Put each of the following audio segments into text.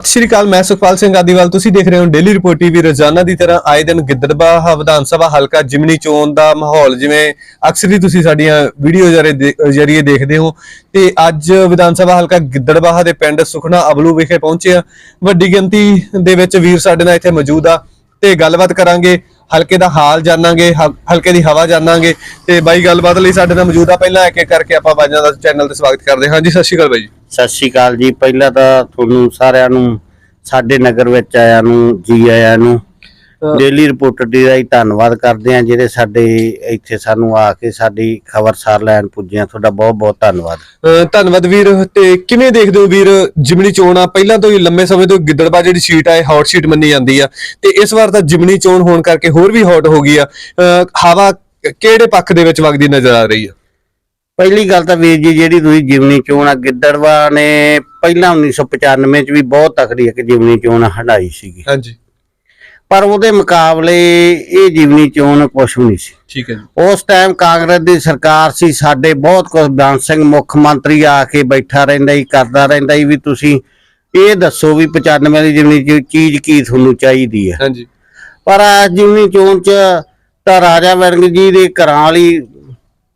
ਸਤਿ ਸ਼੍ਰੀ ਅਕਾਲ, ਮੈਂ ਸੁਖਪਾਲ ਸਿੰਘ ਆਦੀਵਾਲ। ਤੁਸੀਂ ਦੇਖ ਰਹੇ ਹੋ ਡੇਲੀ ਰਿਪੋਰਟ ਟੀਵੀ, ਰੋਜ਼ਾਨਾ ਦੀ ਤਰ੍ਹਾਂ ਆਏ ਦਿਨ ਗਿੱਦੜਬਾਹਾ ਵਿਧਾਨ ਸਭਾ ਹਲਕਾ ਜਿਮਨੀ ਚੋਣ ਦਾ ਮਾਹੌਲ, ਜਿਵੇਂ ਅਕਸਰ ਹੀ ਤੁਸੀਂ ਸਾਡੀਆਂ ਵੀਡੀਓ ਜਰੀਏ ਦੇਖਦੇ ਹੋ। ਤੇ ਅੱਜ ਵਿਧਾਨ ਸਭਾ ਹਲਕਾ ਗਿੱਦੜਬਾਹਾ ਦੇ ਪਿੰਡ ਸੁਖਨਾ ਅਬਲੂ ਵਿਖੇ ਪਹੁੰਚੇ ਆ ਵੱਡੀ ਗਿਣਤੀ ਦੇ ਵਿੱਚ ਵੀਰ ਸਾਡੇ ਨਾਲ ਇੱਥੇ ਮੌਜੂਦ ਆ। ਤੇ ਗੱਲਬਾਤ ਕਰਾਂਗੇ, ਹਲਕੇ ਦਾ ਹਾਲ ਜਾਣਾਂਗੇ, ਹ- ਹਲਕੇ ਦੀ ਹਵਾ ਜਾਣਾਂਗੇ। ਤੇ ਬਾਈ, ਗੱਲਬਾਤ ਲਈ ਸਾਡੇ ਨਾਲ ਮੌਜੂਦ ਆ। ਪਹਿਲਾਂ ਇੱਕ ਇੱਕ ਕਰਕੇ ਆਪਾਂ ਬਾਜਾਂ ਦਾ ਚੈਨਲ ਤੇ ਸਵਾਗਤ ਕਰਦੇ ਹਾਂ। ਜੀ ਸਤਿ ਸ਼੍ਰੀ ਅਕਾਲ ਬਾਈ ਜੀ। ਸਤਿ ਸ਼੍ਰੀ ਅਕਾਲ ਜੀ। ਪਹਿਲਾਂ ਤਾਂ ਤੁਹਾਨੂੰ ਸਾਰਿਆਂ ਨੂੰ ਸਾਡੇ ਨਗਰ ਵਿੱਚ ਆਇਆਂ ਨੂੰ ਜੀ ਆਇਆਂ ਨੂੰ ਡੇਲੀ ਰਿਪੋਰਟਰ ਦੀ ਹੀ ਧੰਨਵਾਦ ਕਰਦੇ ਆ ਜਿਹੜੇ ਸਾਡੇ ਇੱਥੇ ਸਾਨੂੰ ਆ ਕੇ ਸਾਡੀ ਖਬਰਸਾਰ ਲੈਣ ਪੁੱਜਿਆ ਤੁਹਾਡਾ ਬਹੁਤ ਬਹੁਤ ਧੰਨਵਾਦ। ਧੰਨਵਾਦ ਵੀਰ। ਤੇ ਕਿਵੇਂ ਦੇਖਦੇ ਹੋ ਵੀਰ ਜਿਮਨੀ ਚੋਣ ਆ? ਪਹਿਲਾਂ ਤੋਂ ਹੀ ਲੰਮੇ ਸਮੇਂ ਤੋਂ ਗਿੱਦੜਬਾ ਜਿਹੜੀ ਸੀਟ ਆ ਇਹ ਹੌਟ ਸੀਟ ਮੰਨੀ ਜਾਂਦੀ ਆ। ਤੇ ਇਸ ਵਾਰ ਤਾਂ ਜਿਮਨੀ ਚੋਣ ਹੋਣ ਕਰਕੇ ਹੋਰ ਵੀ ਹੌਟ ਹੋ ਗਈ ਆ। ਹਵਾ ਕਿਹੜੇ ਪੱਖ ਦੇ ਵਿੱਚ ਵਗਦੀ ਨਜ਼ਰ ਆ ਰਹੀ ਆ? ਪਹਿਲੀ ਗੱਲ ਤਾਂ ਵੀਰ ਜੀ ਜਿਹੜੀ ਤੁਸੀਂ ਜਿਮਨੀ ਚੋਣ ਆ ਗਿੱਦੜਵਾ ਨੇ ਪਹਿਲਾਂ 1995 ਚ ਵੀ ਬਹੁਤ ਤਕੜੀ ਇੱਕ ਜਿਮਨੀ ਚੋਣ ਹੰਡਾਈ ਸੀਗੀ। ਹਾਂਜੀ। ਪਰ ਉਹਦੇ ਮੁਕਾਬਲੇ ਇਹ ਜਿਮਨੀ ਚੋਣ ਕੁਛ ਵੀ ਨਹੀਂ ਸੀ। ਠੀਕ ਹੈ ਜੀ। ਉਸ ਟਾਈਮ ਕਾਂਗਰਸ ਦੀ ਸਰਕਾਰ ਸੀ ਸਾਡੇ ਬਹੁਤ ਕੁਝ ਬੇਅੰਤ ਸਿੰਘ ਮੁੱਖ ਮੰਤਰੀ ਆ ਕੇ ਬੈਠਾ ਰਹਿੰਦਾ ਹੀ ਕਰਦਾ ਰਹਿੰਦਾ ਹੀ ਵੀ ਤੁਸੀਂ ਇਹ ਦੱਸੋ ਵੀ 95 ਦੀ ਜਿਮਨੀ ਚ ਚੀਜ਼ ਕੀ ਤੁਹਾਨੂੰ ਚਾਹੀਦੀ ਹੈ। ਹਾਂਜੀ। ਪਰ ਜਿਮਨੀ ਚੋਣ ਚ ਤਾਂ ਰਾਜਾ ਵੜਿੰਗ ਜੀ ਦੇ ਘਰਾਂ ਵਾਲੀ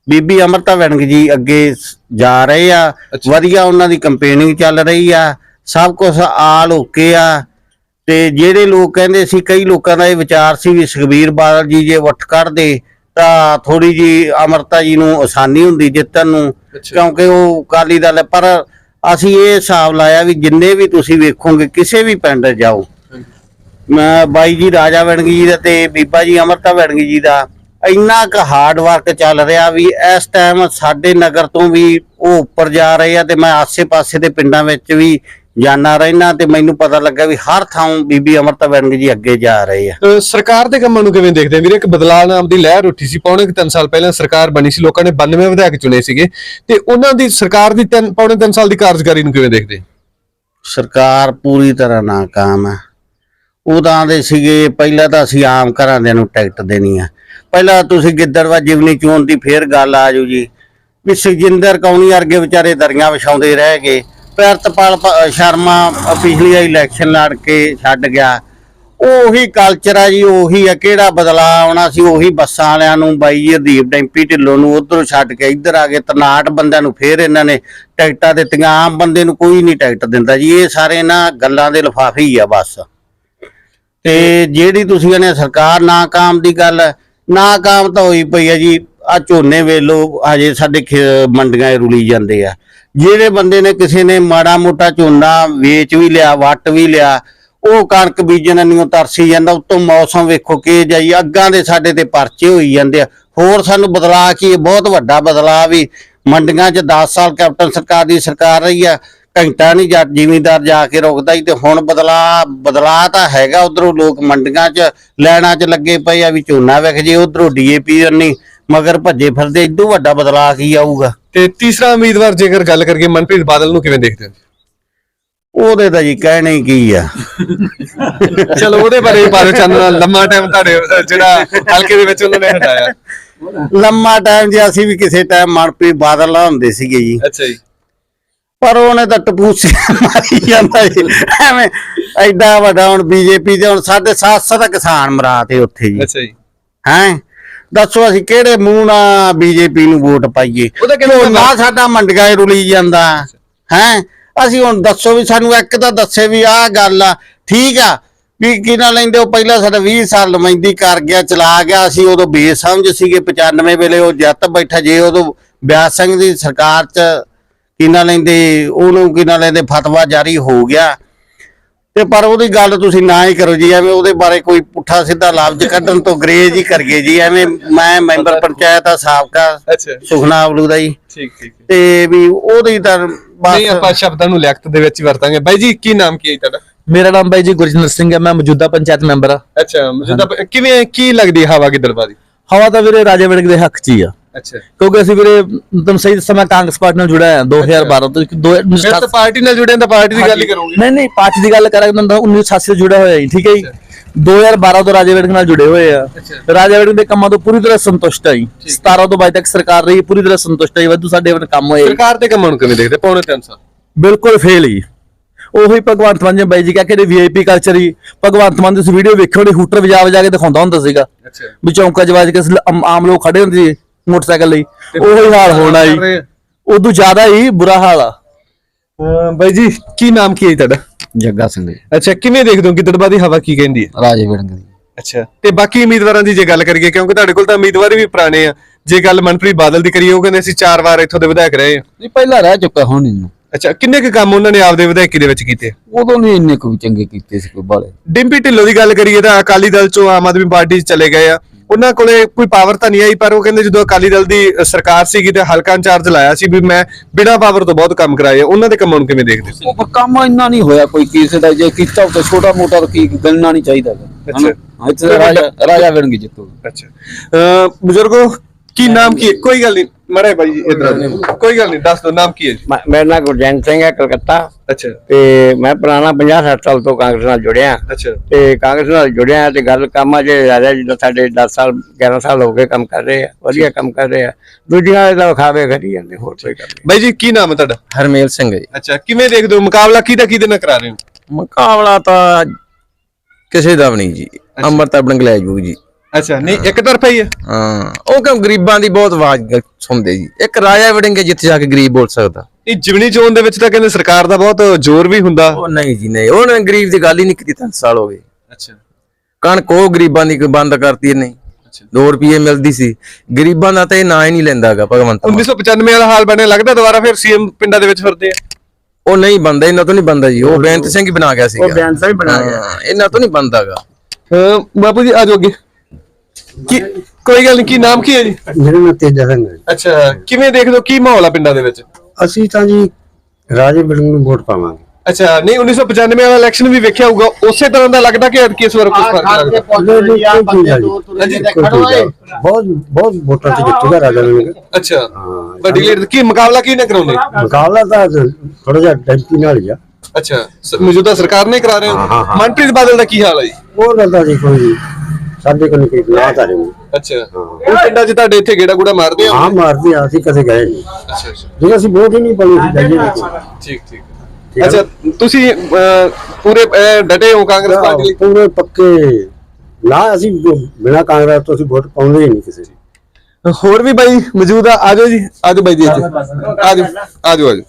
ਬੀਬੀ ਅਮਰਤਾ ਵੜਿੰਗ ਜੀ ਅੱਗੇ ਸ- ਜਾ ਰਹੇ ਆ। ਵਧੀਆ ਉਹਨਾਂ ਦੀ ਕੰਪੇਨਿੰਗ ਚੱਲ ਰਹੀ ਆ ਸਭ ਕੁਝ ਆਲ ਓਕੇ ਆ ਤੇ ਜਿਹੜੇ ਲੋਕ ਕਹਿੰਦੇ ਸੀ ਕਈ ਲੋਕਾਂ ਦਾ ਇਹ ਵਿਚਾਰ ਸੀ ਵੀ ਸੁਖਬੀਰ ਬਾਦਲ ਜੀ ਜੇ ਉੱਠ ਕੱਢਦੇ ਤਾਂ ਥੋੜੀ ਜੀ ਅਮਰਤਾ ਜੀ ਨੂੰ ਆਸਾਨੀ ਹੁੰਦੀ ਜਿੱਤਣ ਨੂੰ ਅੱਛਾ। ਕਿਉਂਕਿ ਉਹ ਕਾਲੀ ਦਲ ਹੈ। ਪਰ ਅਸੀਂ ਇਹ ਹਿਸਾਬ ਲਾਇਆ ਵੀ ਜਿੰਨੇ ਵੀ ਤੁਸੀਂ ਵੇਖੋਗੇ ਕਿਸੇ ਵੀ ਪਿੰਡ ਜਾਓ ਮੈਂ ਬਾਈ ਜੀ ਰਾਜਾ ਵੜਿੰਗ ਜੀ ਦਾ ਤੇ ਬੀਬਾ ਜੀ ਅਮਰਤਾ ਵੜਿੰਗ ਜੀ ਦਾ ਇੰਨਾ ਕੁ ਹਾਰਡ ਵਰਕ ਚੱਲ ਰਿਹਾ ਵੀ ਇਸ ਟਾਈਮ ਸਾਡੇ ਨਗਰ ਤੋਂ ਵੀ ਉਹ ਉੱਪਰ ਜਾ ਰਹੇ ਆ ਤੇ ਮੈਂ ਆਸੇ-ਪਾਸੇ ਦੇ ਪਿੰਡਾਂ ਵਿੱਚ ਵੀ ਜਾਣਾ ਰਹਿਣਾ ਤੇ ਮੈਨੂੰ ਪਤਾ ਲੱਗਾ ਵੀ ਹਰ ਥਾਂ ਬੀਬੀ ਅਮਰਤਾ ਵੜਿੰਗ ਜੀ ਅੱਗੇ ਜਾ ਰਹੇ ਆ। ਅਹ ਸਰਕਾਰ ਦੇ ਕੰਮਾਂ ਨੂੰ ਕਿਵੇਂ ਦੇਖਦੇ ਆ ਵੀਰੇ ਇੱਕ ਬਦਲਾਅ ਨਾਮ ਦੀ ਲਹਿਰ ਉੱਠੀ ਸੀ ਪੌਣੇ 3 ਸਾਲ ਪਹਿਲਾਂ ਸਰਕਾਰ ਬਣੀ ਸੀ ਲੋਕਾਂ ਨੇ 92 ਵਿਧਾਇਕ ਚੁਣੇ ਸੀਗੇ ਤੇ ਉਹਨਾਂ ਦੀ ਸਰਕਾਰ ਦੀ ਤਿੰਨ- ਪੌਣੇ 3 ਸਾਲ ਦੀ ਕਾਰਜਕਾਰੀ ਨੂੰ ਕਿਵੇਂ ਦੇਖਦੇ? ਸਰਕਾਰ ਪੂਰੀ ਤਰ੍ਹਾਂ ਨਾਕਾਮ ਹੈ ਉਦਾਂ ਦੇ ਸੀਗੇ ਪਹਿਲਾਂ ਤਾਂ ਅਸੀਂ ਆਮ ਘਰਾਂ ਦੇ ਨੂੰ ਟਿਕਟ ਦੇਣੀ ਆ। ਪਹਿਲਾਂ ਤੁਸੀਂ ਗਿੱਦੜਵਾ ਜਿਵਨੀ ਚੋਣ ਦੀ ਫੇਰ ਗੱਲ ਆ ਜੂ ਜੀ। ਵੀ ਸੁਖਜਿੰਦਰ ਕੌਣੀ ਵਰਗੇ ਵਿਚਾਰੇ ਦਰੀਆਂ ਵਿਛਾਉਂਦੇ ਰਹਿ ਗਏ। ਪ੍ਰਿਤਪਾਲ ਸ਼ਰਮਾ ਅ, ਪਿਛਲੀ ਇਲੈਕਸ਼ਨ ਲੜ ਕੇ ਛੱਡ ਗਿਆ। ਉਹੀ ਕਲਚਰ ਆ ਜੀ ਉਹੀ ਆ ਕਿਹੜਾ ਬਦਲਾਅ ਆਉਣਾ ਸੀ ਉਹੀ ਬੱਸਾਂ ਵਾਲਿਆਂ ਨੂੰ ਬਾਈ ਜੀ ਹਰਦੀਪ ਡੈਂਪੀ ਢਿੱਲੋਂ ਨੂੰ ਉਧਰੋਂ ਛੱਡ ਕੇ ਇੱਧਰ ਆ ਗਏ ਤਨਾਟ ਬੰਦਿਆਂ ਨੂੰ ਫੇਰ ਇਹਨਾਂ ਨੇ ਟਿਕਟਾਂ ਦਿੱਤੀਆਂ। ਆਮ ਬੰਦੇ ਨੂੰ ਕੋਈ ਨਹੀਂ ਟਿਕਟ ਦਿੰਦਾ ਜੀ ਇਹ ਸਾਰੇ ਨਾ ਗੱਲਾਂ ਦੇ ਲਿਫਾਫੇ ਹੀ ਆ ਬਸ। ਤੇ ਜਿਹੜੀ ਤੁਸੀਂ ਕਹਿੰਦੇ ਸਰਕਾਰ ਨਾਕਾਮ ਦੀ ਗੱਲ ਨਾਕਾਮ ਤਾਂ ਹੋਈ ਪਈ ਹੈ ਜੀ। ਆ ਝੋਨੇ ਵੇਲੋ, ਹਜੇ ਸਾਡੇ ਮੰਡੀਆਂ 'ਚ ਰੁਲੀ ਜਾਂਦੇ ਆ। ਜਿਹੜੇ ਬੰਦੇ ਨੇ ਕਿਸੇ ਨੇ ਮਾੜਾ ਮੋਟਾ ਝੋਨਾ ਵੇਚ ਵੀ ਲਿਆ, ਵੱਟ ਵੀ ਲਿਆ, ਉਹ ਕਣਕ ਬੀਜਣ ਨਹੀਂ ਤਰਸੀ ਜਾਂਦਾ, ਉਤੋਂ ਮੌਸਮ ਵੇਖੋ ਕਿ ਜਾਈ, ਅੱਗਾਂ ਦੇ ਸਾਡੇ ਤੇ ਪਰਚੇ ਹੋਈ ਜਾਂਦੇ ਆ। ਹੋਰ ਸਾਨੂੰ ਬਦਲਾਅ ਕੀ ਹੈ? ਬਹੁਤ ਵੱਡਾ ਬਦਲਾਅ ਵੀ ਮੰਡੀਆਂ 'ਚ 10 ਸਾਲ ਕੈਪਟਨ ਸਰਕਾਰ ਦੀ ਸਰਕਾਰ ਰਹੀ ਆ। ਘੰਟਾ ਨਹੀਂ ਜੱਟ ਜ਼ਿਮੀਂਦਾਰ ਜਾ ਕੇ ਰੁਕਦਾ ਹੀ ਤੇ ਹੁਣ ਬਦਲਾ ਬਦਲਾ ਤਾਂ ਹੈਗਾ ਉਧਰੋਂ ਲੋਕ ਮੰਡੀਆਂ 'ਚ ਲੈਣਾ 'ਚ ਲੱਗੇ ਪਏ ਆ ਵੀ ਝੋਨਾ ਵਿਕ ਜੇ ਉਧਰੋਂ ਡੀਏਪੀ ਨਹੀਂ ਮਗਰ ਭੱਜੇ ਫਿਰਦੇ ਇਦੋਂ ਵੱਡਾ ਬਦਲਾ ਕੀ ਆਊਗਾ? ਤੇ ਤੀਸਰਾ ਉਮੀਦਵਾਰ ਜੇਕਰ ਗੱਲ ਕਰੀਏ ਮਨਪ੍ਰੀਤ ਬਾਦਲ ਨੂੰ ਕਿਵੇਂ ਦੇਖਦੇ ਹੋ? ਉਹਦੇ ਤਾਂ ਜੀ ਕਹਿਣਾ ਹੀ ਕੀ ਆ। ਚਲੋ ਉਹਦੇ ਬਾਰੇ ਬਾਰੇ ਚਾਨਣਾ ਲੰਮਾ ਟਾਈਮ ਤੁਹਾਡੇ ਜਿਹੜਾ ਹਲਕੇ ਦੇ ਵਿੱਚ ਉਹਨਾਂ ਨੇ ਹਟਾਇਆ। ਲੰਮਾ ਟਾਈਮ ਜੇ ਅਸੀਂ ਵੀ ਕਿਸੇ ਟਾਈਮ ਮਨਪ੍ਰੀਤ ਬਾਦਲ ਹੁੰਦੇ ਸੀਗੇ ਜੀ। ਅੱਛਾ ਜੀ। ਪਰ ਉਹਨੇ ਤਾਂ ਟਪੂਸੀ ਮਾਰੀ ਜਾਂਦਾ ਜੀ ਐਵੇਂ ਐਡਾ ਵੱਡਾ ਹੁਣ ਬੀਜੇਪੀ ਦੇ ਹੁਣ ਸਾਡੇ 700 ਦਾ ਕਿਸਾਨ ਮਰਾਤੇ ਉੱਥੇ ਜੀ। ਅੱਛਾ ਜੀ। ਹੈਂ? ਦੱਸੋ ਅਸੀਂ ਕਿਹੜੇ ਮੂੰਹ ਨਾਲ ਬੀਜੇਪੀ ਨੂੰ ਵੋਟ ਪਾਈਏ? ਕਿਹੜਾ ਨਾ ਸਾਡਾ ਮੰਡੀਆਂ 'ਚ ਰੁਲੀ ਜਾਂਦਾ। ਹੈਂ? ਅਸੀਂ ਹੁਣ ਦੱਸੋ ਵੀ ਸਾਨੂੰ ਇੱਕ ਤਾਂ ਦੱਸੇ ਵੀ ਆਹ ਗੱਲ ਆ ਠੀਕ ਆ ਵੀ ਕਿਹਨਾਂ ਲੈਂਦੇ ਉਹ ਪਹਿਲਾਂ ਸਾਡਾ 20 ਸਾਲ ਨੁਮਾਇੰਦੀ ਕਰ ਗਿਆ ਚਲਾ ਗਿਆ। ਅਸੀਂ ਉਦੋਂ ਬੇਸਮਝ ਸੀਗੇ 95 ਵੇਲੇ ਉਹ ਜੱਤ ਬੈਠਾ ਜੇ ਉਦੋਂ ਬਿਆਸ ਸਿੰਘ ਦੀ ਸਰਕਾਰ 'ਚ ਕਿਹਨਾਂ ਲੈਂਦੇ ਉਹਨੂੰ ਕਿਹਨਾਂ ਲੈਂਦੇ ਫਤਵਾ ਜਾਰੀ ਹੋ ਗਿਆ। ਤੇ ਪਰ ਉਹਦੀ ਗੱਲ ਤੁਸੀਂ ਨਾ ਹੀ ਕਰੋ ਜੀ ਐਵੇਂ ਉਹਦੇ ਬਾਰੇ ਕੋਈ ਪੁੱਠਾ ਸਿੱਧਾ ਲਫ਼ਜ਼ ਕੱਢਣ ਤੋਂ ਗਰੇਜ ਹੀ ਕਰੀਏ ਜੀ ਐਵੇਂ ਮੈਂ ਮੈਂਬਰ ਪੰਚਾਇਤ ਆ ਸਾਬਕਾ ਸੁਖਨਾ ਅਬਲੂ ਦਾ ਜੀ। ਠੀਕ ਠੀਕ ਤੇ ਵੀ ਉਹਦੀ ਤਾਂ ਨਹੀਂ ਬਸ ਆਪਾਂ ਸ਼ਬਦਾਂ ਨੂੰ ਲਿਖਤ ਦੇ ਵਿੱਚ ਵਰਤਾਂਗੇ। ਬਾਈ ਜੀ ਕੀ ਨਾਮ ਕੀ ਹੈ ਜੀ ਤੁਹਾਡਾ? ਮੇਰਾ ਨਾਮ ਬਾਈ ਜੀ ਗੁਰਜਿੰਦਰ ਸਿੰਘ ਹੈ ਮੈਂ ਮੌਜੂਦਾ ਪੰਚਾਇਤ ਮੈਂਬਰ ਆ ਅੱਛਾ ਮੌਜੂਦਾ ਕਿਵੇਂ ਕੀ ਲੱਗਦੀ ਹਵਾ ਦੀ ਹਵਾ ਤਾਂ ਵੀਰੇ ਰਾਜੇ ਵੜਿੰਗ ਦੇ ਹੱਕ 'ਚ ਹੀ ਆ। ਅੱਛਾ। ਕਿਉਂਕਿ ਅਸੀਂ ਵੀਰੇ ਤੁਮ ਸਹੀ ਦੱਸਾਂ ਮੈਂ ਕਾਂਗਰਸ ਪਾਰਟੀ ਨਾਲ ਜੁੜਿਆ ਹਾਂ 2012 ਤੋਂ ਦੋ ਫਿਰ ਤਾਂ ਪਾਰਟੀ ਨਾਲ ਜੁੜੇ ਤਾਂ ਪਾਰਟੀ ਦੀ ਗੱਲ ਹੀ ਕਰੋਗੇ। ਨਹੀਂ ਨਹੀਂ ਪਾਰਟੀ ਦੀ ਗੱਲ ਕਰਾਂਗੇ ਤਾਂ 1988 ਤੋਂ ਜੁੜਿਆ ਹੋਇਆ ਜੀ ਠੀਕ ਹੈ ਜੀ। 2012 ਤੋਂ ਰਾਜੇ ਵੜਿੰਗ ਨਾਲ ਜੁੜੇ ਹੋਏ ਆ। ਰਾਜੇ ਵੜਿੰਗ ਦੇ ਕੰਮਾਂ ਤੋਂ ਪੂਰੀ ਤਰ੍ਹਾਂ ਸੰਤੁਸ਼ਟ ਆ ਜੀ। 17 ਤੋਂ 22 ਤੱਕ ਸਰਕਾਰ ਰਹੀ ਪੂਰੀ ਤਰ੍ਹਾਂ ਸੰਤੁਸ਼ਟ ਆ ਜੀ ਵਾਧੂ ਸਾਡੇ ਆਪਣੇ ਕੰਮ ਹੋਏ। ਸਰਕਾਰ ਦੇ ਕੰਮਾਂ ਨੂੰ ਕਿਵੇਂ ਦੇਖਦੇ? ਪੌਣੇ 3 ਸਾਲ। ਬਿਲਕੁਲ ਫੇਲ ਜੀ। ਉਹੀ ਭਗਵੰਤ ਮਾਨ ਜੀ ਬਾਈ ਜੀ ਕਹਿ ਕੇ ਵੀਆਈਪੀ ਕਲਚਰ ਹੀ ਭਗਵੰਤ ਮਾਨ ਦੀ ਤੁਸੀਂ ਵੀਡੀਓ ਵੇਖਿਓ ਉਹਨੇ ਹੂਟਰ ਵਜਾ ਵਜਾ ਕੇ ਦਿਖਾਉਂਦਾ ਹੁੰਦਾ ਸੀਗਾ। ਵੀ ਚੌਂਕਾ ਜਵਾਜ ਕੇ ਆਮ ਲੋਕ ਖੜੇ ਹੁੰਦੇ ਸੀ। ਮੋਟਰਸਾਈਕਲ ਲਈ। ਉਹੀ ਹਾਲ ਹੋਣਾ ਜੀ। ਉਦੋਂ ਜ਼ਿਆਦਾ ਹੀ ਬੁਰਾ ਹਾਲ ਆ। ਬਾਈ ਜੀ ਕੀ ਨਾਮ ਕੀ ਹੈ ਜੀ ਤੁਹਾਡਾ? ਜੱਗਾ ਸਿੰਘ ਜੀ। ਅੱਛਾ ਕਿਵੇਂ ਦੇਖਦੇ ਹੋ ਗਿੱਦੜਬਾਹ ਦੀ ਹਵਾ ਕੀ ਕਹਿੰਦੀ ਹੈ? ਰਾਜੇ ਵਿੜੰਗ ਦੀ। ਅੱਛਾ ਤੇ ਬਾਕੀ ਉਮੀਦਵਾਰਾਂ ਦੀ ਜੇ ਗੱਲ ਕਰੀਏ ਕਿਉਂਕਿ ਤੁਹਾਡੇ ਕੋਲ ਤਾਂ ਉਮੀਦਵਾਰ ਵੀ ਪੁਰਾਣੇ ਆ। ਜੇ ਗੱਲ ਮਨਪ੍ਰੀਤ ਬਾਦਲ ਦੀ ਕਰੀਏ ਉਹ ਕਹਿੰਦੇ ਅਸੀਂ ਚਾਰ ਵਾਰ ਇੱਥੋਂ ਦੇ ਵਿਧਾਇਕ ਰਹੇ ਆ। ਨਹੀਂ ਪਹਿਲਾਂ ਰਹਿ ਚੁੱਕਾ ਹੁਣ ਨਹੀਂ ਅੱਛਾ ਕਿੰਨੇ ਕੁ ਕੰਮ ਉਹਨਾਂ ਨੇ ਆਪਦੇ ਵਿਧਾਇਕੀ ਦੇ ਵਿੱਚ ਕੀਤੇ? ਉਦੋਂ ਨਹੀਂ ਇੰਨੇ ਕੋਈ ਚੰਗੇ ਕੀਤੇ ਸੀ ਕੋਈ ਬਾਲੇ। ਡਿੰਪੀ ਢਿੱਲੋਂ ਦੀ ਗੱਲ ਕਰੀਏ ਤਾਂ ਅਕਾਲੀ ਦਲ ਚੋਂ ਆਮ ਆਦਮੀ ਪਾਰਟੀ 'ਚ ਚਲੇ ਗਏ ਆ। ਉਹਨਾਂ ਕੋਲੇ ਕੋਈ ਪਾਵਰ ਤਾਂ ਨਹੀਂ ਆਈ ਪਰ ਉਹ ਕਹਿੰਦੇ ਜਦੋਂ ਅਕਾਲੀ ਦਲ ਦੀ ਸਰਕਾਰ ਸੀਗੀ ਤੇ ਹਲਕਾ ਇੰਚਾਰਜ ਲਾਇਆ ਸੀ ਵੀ ਮੈਂ ਬਿਨਾਂ ਪਾਵਰ ਤੋਂ ਬਹੁਤ ਕੰਮ ਕਰਾਏ ਉਹਨਾਂ ਦੇ ਕੰਮਾਂ ਨੂੰ ਕਿਵੇਂ ਦੇਖਦੇ ਹੋ? ਉਹ ਕੰਮ ਇੰਨਾ ਨਹੀਂ ਹੋਇਆ ਕੋਈ ਕਿਸੇ ਦਾ ਜੇ ਕੀਤਾ ਤਾਂ ਛੋਟਾ ਮੋਟਾ ਤਾਂ ਕੀ ਗਣਨਾ ਨਹੀਂ ਚਾਹੀਦਾ। ਅੱਛਾ। ਰਾਜਾ ਰਾਜਾ ਵਿੜੰਗ ਜਿੱਤੂ। ਅੱਛਾ। ਅ, ਬਜ਼ੁਰਗੋ ਕੀ ਨਾਮ ਕੀ ਕੋਈ ਗੱਲ ਨਹੀਂ। ਮੜੇ ਭਾਈ ਜੀ ਇਧਰ ਕੋਈ ਗੱਲ ਨਹੀਂ ਦੱਸ ਦਿਓ ਨਾਮ ਕੀ ਹੈ ਜੀ? ਮੇਰਾ ਨਾਮ ਗੁਰਜੰਟ ਸਿੰਘ ਹੈ ਕਲਕੱਤਾ। ਅੱਛਾ। ਤੇ ਮੈਂ ਪੁਰਾਣਾ 50 60 ਸਾਲ ਤੋਂ ਕਾਂਗਰਸ ਨਾਲ ਜੁੜਿਆ। ਅੱਛਾ। ਤੇ ਕਾਂਗਰਸ ਨਾਲ ਜੁੜਿਆ ਤੇ ਗੱਲ ਕੰਮ ਆ ਜੇ ਰਾਜਾ ਜੀ ਦਾ ਸਾਡੇ 10 ਸਾਲ 11 ਸਾਲ ਹੋ ਗਏ ਕੰਮ ਕਰ ਰਹੇ ਆ ਵਧੀਆ ਕੰਮ ਕਰ ਰਹੇ ਆ। ਦੂਜੀਆਂ ਦਾ ਵਿਖਾਵੇ ਕਰੀ ਜਾਂਦੇ ਹੋਰ ਕੋਈ ਗੱਲ ਨਹੀਂ। ਬਾਈ ਜੀ ਕੀ ਨਾਮ ਹੈ ਤੁਹਾਡਾ? ਹਰਮੇਲ ਸਿੰਘ ਜੀ। ਅੱਛਾ ਕਿਵੇਂ ਦੇਖਦੇ ਹੋ? ਮੁਕਾਬਲਾ ਕਿਹਦਾ ਕਿਹਦੇ ਨਾਲ ਕਰਾ ਰਹੇ ਹੋ? ਮੁਕਾਬਲਾ ਤਾਂ ਕਿਸੇ ਦਾ ਵੀ ਨਹੀਂ ਜੀ। ਅੰਮ੍ਰਿਤਾ ਵਿੜੰਗ ਲੈ ਜੂ ਜੀ। ਅੱਛਾ ਨਹੀਂ ਇੱਕ ਤਰਫਾ ਹੀ ਹੈ? ਹਾਂ ਉਹ ਕਿਉਂ ਗਰੀਬਾਂ ਦੀ ਬਹੁਤ ਆਵਾਜ਼ ਸੁਣਦੇ ਜੀ। ਇੱਕ ਰਾਜਾ ਵਿੜੰਗ ਜਿੱਥੇ ਜਾ ਕੇ ਗਰੀਬ ਬੋਲ ਸਕਦਾ। ਇਹ ਜਿਮਨੀ ਚੋਣ ਦੇ ਵਿੱਚ ਤਾਂ ਕਹਿੰਦੇ ਸਰਕਾਰ ਦਾ ਬਹੁਤ ਜ਼ੋਰ ਵੀ ਹੁੰਦਾ। ਉਹ ਨਹੀਂ ਜੀ ਨਹੀਂ। ਉਹਨੇ ਗਰੀਬ ਦੀ ਗੱਲ ਹੀ ਨਹੀਂ ਕੀਤੀ ਤਿੰਨ ਸਾਲ ਹੋ ਗਏ। ਅੱਛਾ। ਕਣਕ ਉਹ ਗਰੀਬਾਂ ਦੀ ਬੰਦ ਕਰਤੀ ਇਹਨੇ। 2 ਰੁਪਏ ਮਿਲਦੀ ਸੀ। ਗਰੀਬਾਂ ਦਾ ਤਾਂ ਇਹ ਨਾਂ ਹੀ ਨਹੀਂ ਲੈਂਦਾਗਾ ਭਗਵੰਤ ਮਾਨ। 1995 ਵਾਲਾ ਹਾਲ ਬਣਿਆ ਲੱਗਦਾ ਦੁਬਾਰਾ ਫਿਰ ਸੀਐਮ ਪਿੰਡਾਂ ਦੇ ਵਿੱਚ ਫਿਰਦੇ ਆ। ਉਹ ਨਹੀਂ ਬੰਦਾ ਇਹਨਾਂ ਤੋਂ ਨਹੀਂ ਬੰਦਾ ਜੀ। ਉਹ ਬੇਅੰਤ ਸਿੰਘ ਹੀ ਬਣਾ ਗਿਆ ਸੀਗਾ। ਉਹ ਬਿਆਨ ਸਹੀ ਬਣਾ ਗਿਆ। ਹਾਂ, ਇਹਨਾਂ ਤੋਂ ਨਹੀਂ ਬੰਦਾਗਾ ਬਾਪੂ ਜੀ ਆ ਜਾਓ ਅੱਗੇ। ਕੀ ਕੋਈ ਗੱਲ ਨਹੀਂ ਕੀ ਨਾਮ ਕੀ ਹੈ ਜੀ? ਮੇਰਾ ਨਾਮ ਤੇਜਾ ਸਿੰਘ ਹੈ ਅੱਛਾ ਕਿਵੇਂ ਦੇਖਦੇ ਹੋ ਕੀ ਮਾਹੌਲ ਆ ਪਿੰਡਾਂ ਦੇ ਵਿੱਚ? ਅਸੀਂ ਤਾਂ ਜੀ ਰਾਜੇ ਬਿਲੰਗ ਨੂੰ ਵੋਟ ਪਾਵਾਂਗੇ। ਅੱਛਾ ਨਹੀਂ 1995 ਵਾਲਾ ਇਲੈਕਸ਼ਨ ਵੀ ਵੇਖਿਆ ਹੋਊਗਾ ਉਸੇ ਤਰ੍ਹਾਂ ਦਾ ਲੱਗਦਾ ਕਿ ਐਤਕੀ ਇਸ ਵਾਰ ਕੁਝ ਫ਼ਰਕ ਲੱਗਦਾ? ਨਹੀਂ, ਨਹੀਂ, ਕੋਈ ਚੀਜ਼ ਆ ਜੀ। ਕੋਈ ਚੀਜ਼ ਆ। ਬਹੁਤ ਬਹੁਤ ਵੋਟਾਂ ਤੇ ਜਿੱਤੂਗਾ ਰਾਜਾ ਬਿਲੰਗ ਅੱਛਾ ਹਾਂ। ਵੱਡੀ ਲੀਡ ਕੀ ਮੁਕਾਬਲਾ ਕੀ ਨਾ ਕਰਾਉਂਦੇ? ਮੁਕਾਬਲਾ ਤਾਂ ਥੋੜਾ ਜਿਹਾ ਡੈਂਪੀ ਨਾਲ ਹੀ ਆ। ਅੱਛਾ ਸ- ਮੌਜੂਦਾ ਸਰਕਾਰ ਨੇ ਕਰਾ ਰਹੇ ਹਾਂ, ਹੋ ਹਾਂ। ਮਨਪ੍ਰੀਤ ਬਾਦਲ ਦਾ ਕੀ ਹਾਲ ਹੈ ਜੀ? ਉਹ ਗੱਲ ਤਾਂ ਜੀ ਕੋਈ ਸਾਡੇ ਕੋਲ ਨਹੀਂ ਕੋਈ ਨਾ ਤਾਂ ਨਹੀਂ। ਅੱਛਾ। ਉਹ ਪਿੰਡਾਂ 'ਚ ਤੁਹਾਡੇ ਇੱਥੇ ਗੇੜਾ ਗੂੜਾ ਮਾਰਦੇ ਆ ਹਾਂ ਮਾਰਦੇ ਆ ਅਸੀਂ ਕਦੇ ਗਏ ਨਹੀਂ। ਅੱਛਾ ਅੱਛਾ। ਜਦੋਂ ਅਸੀਂ ਵੋਟ ਹੀ ਨਹੀਂ ਪਾਈ ਸੀ ਜਾਈਏ ਨਹੀਂ। ਠੀਕ ਠੀਕ। ਅੱਛਾ ਤੁਸੀਂ ਅਹ, ਪੂਰੇ ਅਹ, ਡਟੇ ਹੋ ਕਾਂਗਰਸ ਪਾਰਟੀ ਲਈ? ਪੂਰੇ ਪੱਕੇ। ਨਾ ਅਸੀਂ ਬਿਨਾ ਕਾਂਗਰਸ ਤੋਂ ਅਸੀਂ ਵੋਟ ਪਾਉਂਦੇ ਹੀ ਨਹੀਂ ਕਿਸੇ ਦੀ। ਹੋਰ ਵੀ ਬਾਈ ਮੌਜੂਦ ਆ ਆਜੋ ਜੀ ਆਜੋ ਬਾਈ ਜੀ ਇੱਥੇ। ਆਜੋ ਆਜੋ ਆਜੋ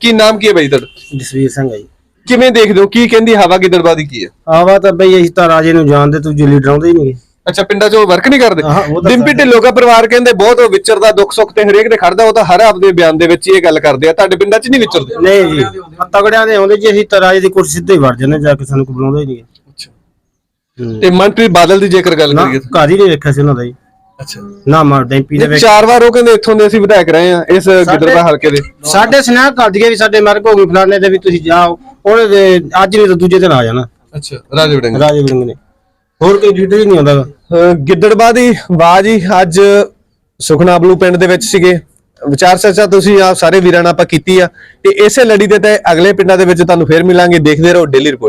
ਕੀ ਨਾਮ ਕੀ ਹੈ ਬਾਈ ਤੁਹਾਡਾ? ਜਸਵੀਰ ਸਿੰਘ ਹੈ ਜੀ। ਕਿਵੇਂ ਦੇਖਦੇ ਹੋ? ਕੀ ਕਹਿੰਦੀ ਹਵਾ ਗਿੱਦੜਬਾਹ ਦੀ ਕੀ ਹੈ? ਆਵਾ ਤਾਂ ਬਈ ਅਸੀਂ ਤਾਂ ਰਾਜੇ ਨੂੰ ਜਾਣਦੇ ਤੂੰ ਜੀ ਲੀਡਰ ਆਉਂਦੇ ਹੀ ਨਹੀਂ। ਅੱਛਾ ਪਿੰਡਾਂ 'ਚ ਉਹ ਵਰਕ ਨਹੀਂ ਕਰਦੇ? ਹਾਂ, ਉਹ ਤਾਂ ਡਿੰਪੀ ਢਿੱਲੋਂ ਦਾ ਪਰਿਵਾਰ ਕਹਿੰਦੇ ਬਹੁਤ ਵਿਚਰਦਾ ਦੁੱਖ ਸੁੱਖ ਤੇ ਹਰੇਕ ਦੇ ਖੜਦਾ ਉਹ ਤਾਂ ਹਰ ਆਪਦੇ ਬਿਆਨ ਦੇ ਵਿੱਚ ਹੀ ਇਹ ਗੱਲ ਕਰਦੇ ਆ। ਤੁਹਾਡੇ ਪਿੰਡਾਂ 'ਚ ਨਹੀਂ ਵਿਚਰਦੇ? ਨਹੀਂ ਜੀ ਤਗੜਿਆਂ ਦੇ ਆਉਂਦੇ ਜੀ ਅਸੀਂ ਤਾਂ ਰਾਜੇ ਦੀ ਕੁਰਸੀ ਸਿੱਧੇ ਹੀ ਵੜ ਜਾਂਦੇ ਜਾ ਕੇ ਸਾਨੂੰ ਕੋਈ ਬੁਲਾਉਂਦਾ ਹੀ ਨਹੀਂ। ਤੇ ਮਨਪ੍ਰੀਤ ਬਾਦਲ ਦੀ ਜੇਕਰ ਗੱਲ ਨਾ ਕਰੀਏ ਘਰ ਹੀ ਨਹੀਂ ਵੇਖਿਆ ਸੀ ਉਹਨਾਂ ਦਾ ਜੀ। ਅੱਛਾ। ਨਾ ਮਾਰ ਡੈਂਪੀ ਦੇ ਵਿੱਚ ਚਾਰ ਵਾਰ ਉਹ ਕਹਿੰਦੇ ਇੱਥੋਂ ਦੇ ਅਸੀਂ ਵਿਧਾਇਕ ਰਹੇ ਆ ਇਸ ਗਿੱਦੜਬਾਹ ਹਲਕੇ ਦੇ। ਸਾਡੇ ਸੁਨੇਹਾ ਕਰ ਦਈਏ ਵੀ ਸਾਡੇ ਮਰਗ ਹੋ ਗਈ ਫਲਾਣੇ ਦੇ ਵੀ ਤੁਸੀਂ ਜਾਓ। ਉਹਨੇ ਦੇ ਅੱਜ ਨਹੀਂ ਤਾਂ ਦੂਜੇ ਦਿਨ ਆ ਜਾਣਾ। ਅੱਛਾ ਰਾਜੇ ਵੜਿੰਗ ਰਾਜੇ ਵਿੜੰਗ ਨੇ। ਹੋਰ ਕੋਈ ਲੀਡਰ ਹੀ ਨਹੀਂ ਆਉਂਦਾ ਗਾ। ਅਹ ਗਿੱਦੜਬਾਹ ਦੀ ਅੱਜ ਸੁਖਨਾਬਲੂ ਪਿੰਡ ਦੇ ਵਿੱਚ ਸੀਗੇ। ਵਿਚਾਰ ਚਰਚਾ ਤੁਸੀਂ ਆ ਸਾਰੇ ਵੀਰਾਂ ਨਾਲ ਆਪਾਂ ਕੀਤੀ ਆ। ਤੇ ਇਸੇ ਲੜੀ ਦੇ ਤੇ ਅਗਲੇ ਪਿੰਡਾਂ ਦੇ ਵਿੱਚ ਤੁਹਾਨੂੰ ਫੇਰ ਮਿਲਾਂਗੇ। ਦੇਖਦੇ ਰਹੋ ਡੇਲੀ ਰਿਪੋਰਟ